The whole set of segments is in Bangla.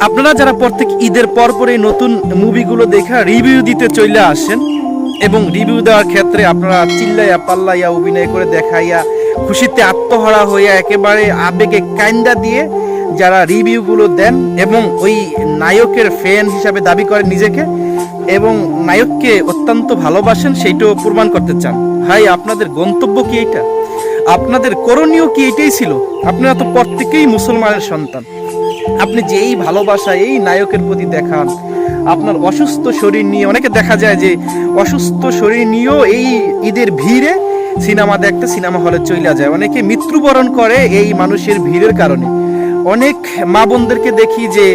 আপনারা যারা প্রত্যেক ঈদের পর পর নতুন মুভিগুলো দেখা রিভিউ দিতে চলে আসেন এবং রিভিউ দেওয়ার ক্ষেত্রে আপনারা চিল্লাইয়া পাল্লাইয়া অভিনয় করে দেখাইয়া খুশিতে আত্মহারা হইয়া একেবারে আবেগে কাইন্দা দিয়ে যারা রিভিউগুলো দেন এবং ওই নায়কের ফ্যান হিসাবে দাবি করেন নিজেকে এবং নায়ককে অত্যন্ত ভালোবাসেন, সেইটাও প্রমাণ করতে চান। ভাই, আপনাদের গন্তব্য কি এটা আপনাদের করণীয় কি এটাই ছিল? আপনারা তো প্রত্যেকেই মুসলমানের সন্তান। আপনি যে এই ভালোবাসা, এই নায়কের প্রতি দেখান। আপনার অসুস্থ শরীর নিয়ে অনেকে দেখা যায় যে অসুস্থ শরীর নিয়েও এই ঈদের ভিড়ে সিনেমা দেখতে সিনেমা হলে চলে যায়। অনেকে মৃত্যুবরণ করে এই মানুষের ভিড়ের কারণে। অনেক মা বোনদেরকে দেখি যে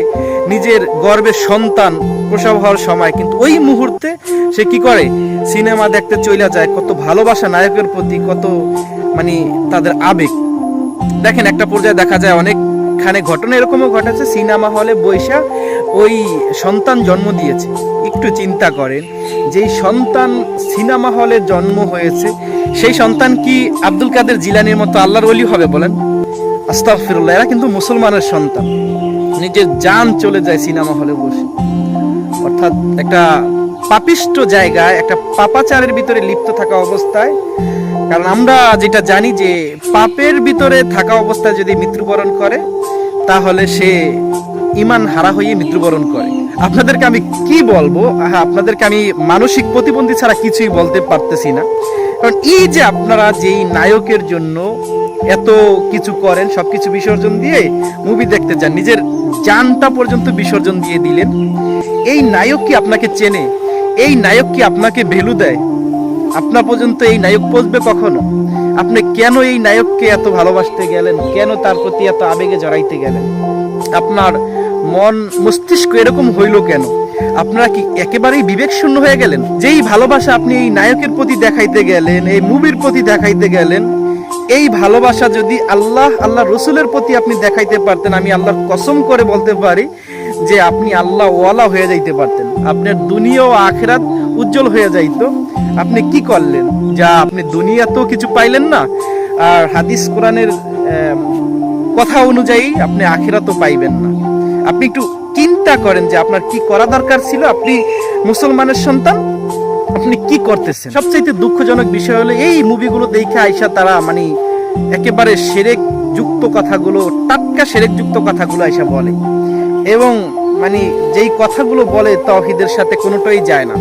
নিজের গর্বের সন্তান প্রসব হওয়ার সময়, কিন্তু ওই মুহূর্তে সে কি করে? সিনেমা দেখতে চলে যায়। কত ভালোবাসা নায়কের প্রতি, কত মানে তাদের আবেগ। দেখেন, একটা পর্যায়ে দেখা যায় অনেকখানে ঘটনা এরকমও ঘটেছে, সিনেমা হলে বৈশা ওই সন্তান জন্ম দিয়েছে। একটু চিন্তা করেন, যেই সন্তান সিনেমা হলে জন্ম হয়েছে, সেই সন্তান কি আব্দুল কাদের জিলানির মতো আল্লাহর ওলি হবে বলেন? আস্তাগফিরুল্লাহ, এরা কিন্তু মুসলমানের সন্তান। নিজের জান চলে যায় সিনেমা হলে বসে। অর্থাৎ একটা পাপিষ্ট জায়গায়, একটা পাপাচারের ভিতরে লিপ্ত থাকা অবস্থায় কারণ আমরা যেটা জানি যে পাপের ভিতরে থাকা অবস্থায় যদি মৃত্যুবরণ করে তাহলে সে ইমান হারা হয়ে মৃত্যুবরণ করে। আপনাদেরকে আমি কি বলব? আহা, আপনাদেরকে আমি মানসিক প্রতিবন্ধী ছাড়া কিছুই বলতে পারতেছি না। কারণ এই যে আপনারা যেই নায়কের জন্য এত কিছু করেন সবকিছু বিসর্জন দিয়ে মুভি দেখতে যান নিজের জানটা পর্যন্ত বিসর্জন দিয়ে দিলেন এই নায়ক কি আপনাকে চেনে? এই নায়ক কি আপনাকে ভ্যালু দেয়? আপনার পর্যন্ত এই নায়ক পৌঁছবে কখনো? আপনি কেন এই নায়ককে এত ভালোবাসতে গেলেন? কেন তার প্রতি এত আবেগে জড়াইতে গেলেন? আপনার মন মস্তিষ্ক এরকম হইল কেন? আপনারা কি একেবারেই বিবেক শূন্য হয়ে গেলেন? যেই ভালোবাসা আপনি এই নায়কের প্রতি দেখাইতে গেলেন, এই মুভির প্রতি দেখাইতে গেলেন, এই ভালোবাসা যদি আল্লাহ আল্লাহ রসুলের প্রতি আপনি দেখাইতে পারতেন, আমি আল্লাহর কসম করে বলতে পারি যে আপনি আল্লাহ ওয়ালা হয়ে যাইতে পারতেন। আপনার দুনিয়া ও আখেরাত উজ্জ্বল হয়ে যাইতো। আপনি কি করলেন? যা আপনি দুনিয়াতেও কিছু পাইলেন না। আর হাদিস কোরআনের কথা অনুযায়ী আপনি আখেরাতও পাইবেন না। আপনি একটু চিন্তা করেন যে আপনার কি করা দরকার ছিল? আপনি মুসলমানের সন্তান? আপনি কি করতেছেন? সবচাইতে দুঃখজনক বিষয় হলো এই মুভিগুলো দেখে আইসা তারা মানে একেবারে সেরেক যুক্ত কথাগুলো, টাটকা সেরেক যুক্ত কথাগুলো আইসা বলে। এবং মানে যেই কথাগুলো বলে তহিদের সাথে কোনোটাই যায় না।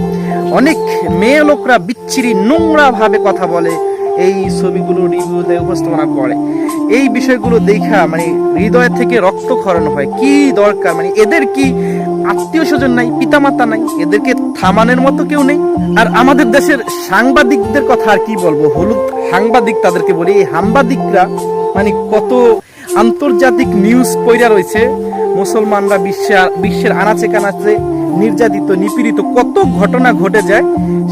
অনেক মেয়ে লোকরা বিচ্ছিরি নোংরা ভাবে কথা বলে, এই ছবিগুলো রিভিউ দেয় উপস্থাপনা করে। এই বিষয়গুলো দেখা মানে হৃদয় থেকে রক্তক্ষরণ হয়। কি দরকার? মানে এদের কি আত্মীয় স্বজন নাই, পিতামাতা নাই? এদেরকে থামানোর মতো কেউ নেই? আর আমাদের দেশের সাংবাদিকদের কথা আর কি বলব? হলুদ সাংবাদিক তাদেরকে বলি, এই সাংবাদিকরা মানে কত আন্তর্জাতিক নিউজ পইরা রয়েছে মুসলমানরা বিশ্বের বিশ্বের আনাচে কানাচে নির্যাতিত, নিপীড়িত কত ঘটনা ঘটে যায়,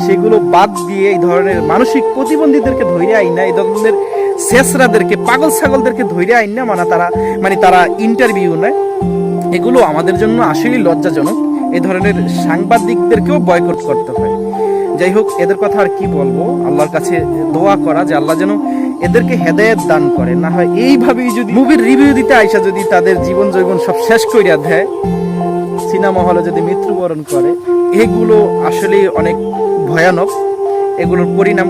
সেগুলো বাদ দিয়ে এই ধরনের মানসিক প্রতিবন্ধীদেরকে ধৈর্য আইন না, এই ধরনের শেষরাদেরকে, পাগল ছাগলদেরকে ধৈর্য আইন না মানে তারা মানে তারা ইন্টারভিউ নেয়। এগুলো আমাদের জন্য আসলেই লজ্জাজনক। এই ধরনের সাংবাদিকদেরকেও বয়কট করতে হয়। যাই হোক, এদের কথা আর কি বলব? আল্লাহর কাছে দোয়া করা যে আল্লাহ যেন এদেরকে হেদায়েত দান করে। না হয় এইভাবেই যদি মুভির রিভিউ দিতে আইসা যদি তাদের জীবন জৈবন সব শেষ করিয়া দেয়, সিনেমা হলে যদি মৃত্যুবরণ করে, এগুলো আসলে অনেক ভয়ানক। এগুলোর পরিণাম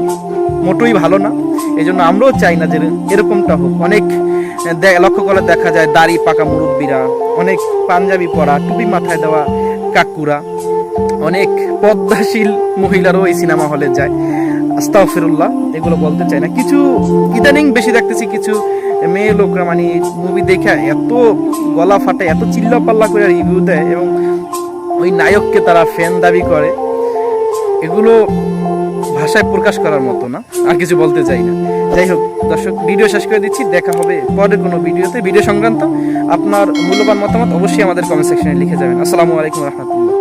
মোটেই ভালো না। এই জন্য আমরাও চাই না যে এরকমটা হোক। অনেক লক্ষ্য করে দেখা যায় দাড়ি পাকা মুরব্বীরা, অনেক পাঞ্জাবি পরা, টুপি মাথায় দেওয়া কাকুরা অনেক পদ্মাশীল মহিলারও এই সিনেমা হলে যায়। আস্তাগফিরুল্লাহ, এগুলো বলতে চাই না। কিছু ইদানিং বেশি দেখতেছি, কিছু মেয়ে লোকরা মানে মুভি দেখে এত গলা ফাটে, এত চিল্লা পাল্লা করে রিভিউ দেয় এবং ওই নায়ককে তারা ফ্যান দাবি করে। এগুলো ভাষায় প্রকাশ করার মতো না, আর কিছু বলতে চাই না। যাই হোক, দর্শক ভিডিও শেষ করে দিচ্ছি, দেখা হবে পরের কোনো ভিডিওতে ভিডিও সংক্রান্ত আপনার মূল্যবান মতামত অবশ্যই আমাদের কমেন্ট সেকশনে লিখে যাবেন। আসসালামু আলাইকুম রহমতুল্লাহ।